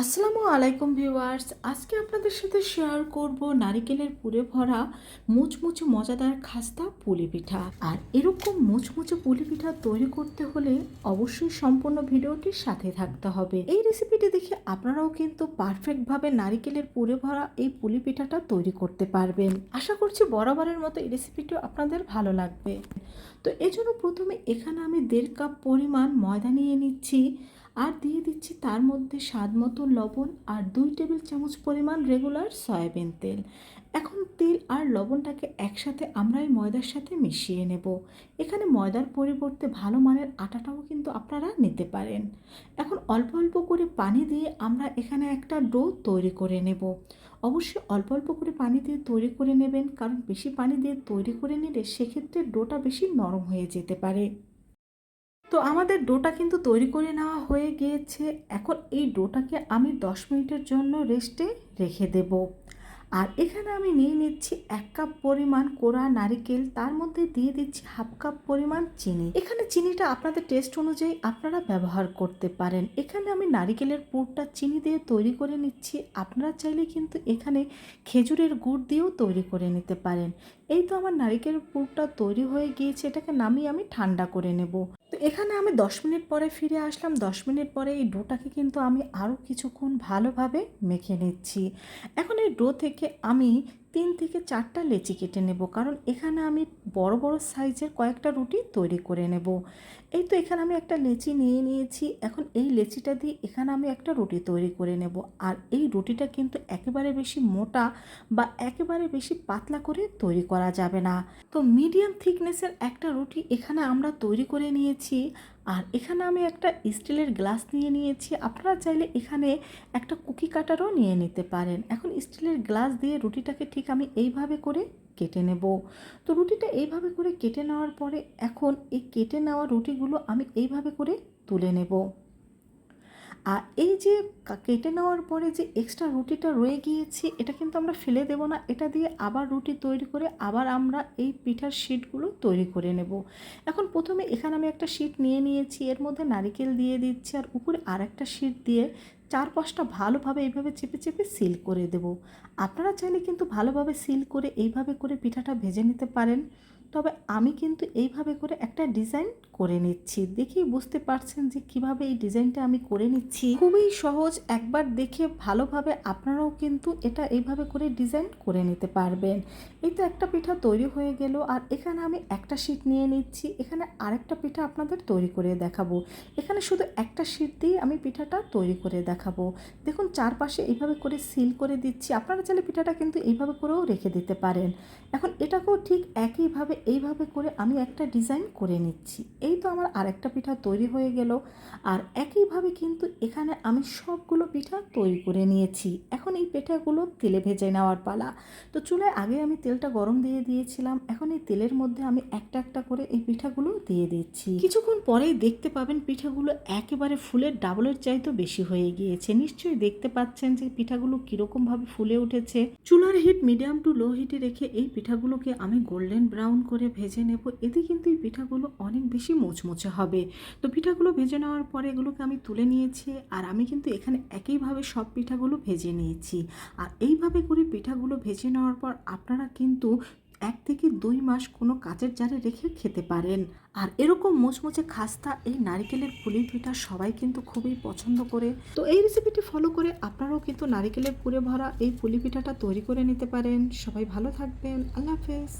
আসসালামু আলাইকুম ভিউয়ার্স। আজকে আপনাদের সাথে শেয়ার করব নারিকেলের পুরে ভরা মুচমুচে মজাদার খাস্তা পুলি পিঠা। আর এরকম মুচমুচে পুলি পিঠা তৈরি করতে হলে অবশ্যই সম্পূর্ণ ভিডিওটির সাথে থাকতে হবে। এই রেসিপিটি দেখে আপনারাও কিন্তু পারফেক্টভাবে নারিকেলের পুরে ভরা এই পুলি পিঠাটা তৈরি করতে পারবেন। আশা করছি বরাবরের মতো এই রেসিপিটিও আপনাদের ভালো লাগবে। তো এজন্য প্রথমে এখানে আমি দেড় কাপ পরিমাণ ময়দা নিয়ে নিচ্ছি। আর দিয়ে দিচ্ছি তার মধ্যে স্বাদ মতো লবণ আর দুই টেবিল চামচ পরিমাণ রেগুলার সয়াবিন তেল। এখন তেল আর লবণটাকে একসাথে আমরা এই ময়দার সাথে মিশিয়ে নেব। এখানে ময়দার পরিবর্তে ভালো মানের আটাটাও কিন্তু আপনারা নিতে পারেন। এখন অল্প অল্প করে পানি দিয়ে আমরা এখানে একটা ডো তৈরি করে নেব। অবশ্যই অল্প অল্প করে পানি দিয়ে তৈরি করে নেবেন, কারণ বেশি পানি দিয়ে তৈরি করে নিলে সেক্ষেত্রে ডোটা বেশি নরম হয়ে যেতে পারে। তো আমাদের ডোটা কিন্তু তৈরি করে নেওয়া হয়ে গিয়েছে। এখন এই ডোটাকে আমি দশ মিনিটের জন্য রেস্টে রেখে দেব। আর এখানে আমি নিয়ে নিচ্ছি এক কাপ পরিমাণ কোরা নারিকেল, তার মধ্যে দিয়ে দিচ্ছি হাফ কাপ পরিমাণ চিনি। এখানে চিনিটা আপনাদের টেস্ট অনুযায়ী আপনারা ব্যবহার করতে পারেন। এখানে আমি নারিকেলের পুরটা চিনি দিয়ে তৈরি করে নিচ্ছি। আপনারা চাইলে কিন্তু এখানে খেজুরের গুড় দিয়েও তৈরি করে নিতে পারেন। এই তো আমার নারিকেলের পুরটা তৈরি হয়ে গিয়েছে, এটাকে নামিয়ে আমি ঠান্ডা করে নেব। এখানে আমি দশ মিনিট পরে ফিরে আসলাম। দশ মিনিট পরে এই ডোটাকে কিন্তু আমি আরও কিছুক্ষণ ভালোভাবে মেখে নিচ্ছি। এখন এই ডো থেকে আমি তিন থেকে চারটা লেচি কেটে নেব, কারণ এখানে আমি বড় বড় সাইজের কয়েকটা রুটি তৈরি করে নেব। এই তো এখানে আমি একটা লেচি নিয়ে নিয়েছি, এখন এই লেচিটা দিয়ে এখানে আমি একটা রুটি তৈরি করে নেব। আর এই রুটিটা কিন্তু একেবারে বেশি মোটা বা একেবারে বেশি পাতলা করে তৈরি করা যাবে না। তো মিডিয়াম থিকনেসের একটা রুটি এখানে আমরা তৈরি করে নিয়েছি। আর এখানে আমি একটা স্টিলের গ্লাস নিয়ে নিয়েছি। আপনারা চাইলে এখানে একটা কুকি কাটারও নিয়ে নিতে পারেন। এখন স্টিলের গ্লাস দিয়ে রুটিটাকে ঠিক আমি এইভাবে করে কেটে নেব। তো রুটিটা এইভাবে করে কেটে নেওয়ার পরে এখন এই কেটে নেওয়া রুটিগুলো আমি এইভাবে করে তুলে নেব। আর এই যে কেটে নেওয়ার পরে যে এক্সট্রা রুটিটা রয়ে গিয়েছে, এটা কিন্তু আমরা ফেলে দেবো না। এটা দিয়ে আবার রুটি তৈরি করে আবার আমরা এই পিঠার শিটগুলো তৈরি করে নেব। এখন প্রথমে এখানে আমি একটা শিট নিয়ে নিয়েছি, এর মধ্যে নারিকেল দিয়ে দিচ্ছি আর উপরে আর একটা শিট দিয়ে চারপাশটা ভালোভাবে এইভাবে চেপে চেপে সিল করে দেব। আপনারা চাইলে কিন্তু ভালোভাবে সিল করে এইভাবে করে পিঠাটা ভেজে নিতে পারেন। তবে আমি কিন্তু এইভাবে করে একটা ডিজাইন করে নিচ্ছি। দেখেই বুঝতে পারছেন যে কীভাবে এই ডিজাইনটা আমি করে নিচ্ছি। খুবই সহজ, একবার দেখে ভালোভাবে আপনারাও কিন্তু এটা এইভাবে করে ডিজাইন করে নিতে পারবেন। এই তো একটা পিঠা তৈরি হয়ে গেল, আর এখানে আমি একটা শিট নিয়ে নিচ্ছি। এখানে আরেকটা পিঠা আপনাদের তৈরি করে দেখাবো। এখানে শুধু একটা শিট দিয়ে আমি পিঠাটা তৈরি করে দেখাবো। দেখুন, চারপাশে এইভাবে করে সিল করে দিচ্ছি। আপনারা চাইলে পিঠাটা কিন্তু এইভাবে করেও রেখে দিতে পারেন। এখন এটাকেও ঠিক একইভাবে এইভাবে করে আমি একটা ডিজাইন করে নিচ্ছি। এই তো আমার আরেকটা পিঠা তৈরি হয়ে গেল। আর একইভাবে কিন্তু এখানে আমি সবগুলো পিঠা তৈরি করে নিয়েছি। এখন এই পিঠাগুলো তেলে ভেজে নেওয়ার পালা। তো চুলায় আগে আমি তেলটা গরম দিয়ে দিয়েছিলাম। এখন এই তেলের মধ্যে আমি একটা একটা করে এই পিঠাগুলো দিয়ে দিচ্ছি। কিছুক্ষণ পরেই দেখতে পাবেন পিঠাগুলো একেবারে ফুলের ডাবলের চাইতে বেশি হয়ে গিয়েছে। নিশ্চয়ই দেখতে পাচ্ছেন যে পিঠাগুলো কীরকমভাবে ফুলে উঠেছে। চুলার হিট মিডিয়াম টু লো হিটে রেখে এই পিঠাগুলোকে আমি গোল্ডেন ব্রাউন করে ভেজে নেব। এতে কিন্তু এই পিঠাগুলো অনেক বেশি মুচমুচে হবে। তো পিঠাগুলো ভেজে নেওয়ার পরে এগুলোকে আমি তুলে নিয়েছি আর আমি কিন্তু এখানে একইভাবে সব পিঠাগুলো ভেজে নিয়েছি। আর এইভাবে করে পিঠাগুলো ভেজে নেওয়ার পর আপনারা কিন্তু এক থেকে দুই মাস কোনো কাচের জারে রেখে খেতে পারেন। আর এরকম মোচমোচে খাস্তা এই নারিকেলের পুলি পিঠা সবাই কিন্তু খুবই পছন্দ করে। তো এই রেসিপিটি ফলো করে আপনারাও কিন্তু নারিকেলের পুরে ভরা এই পুলি পিঠাটা তৈরি করে নিতে পারেন। সবাই ভালো থাকবেন। আল্লাহ হাফেজ।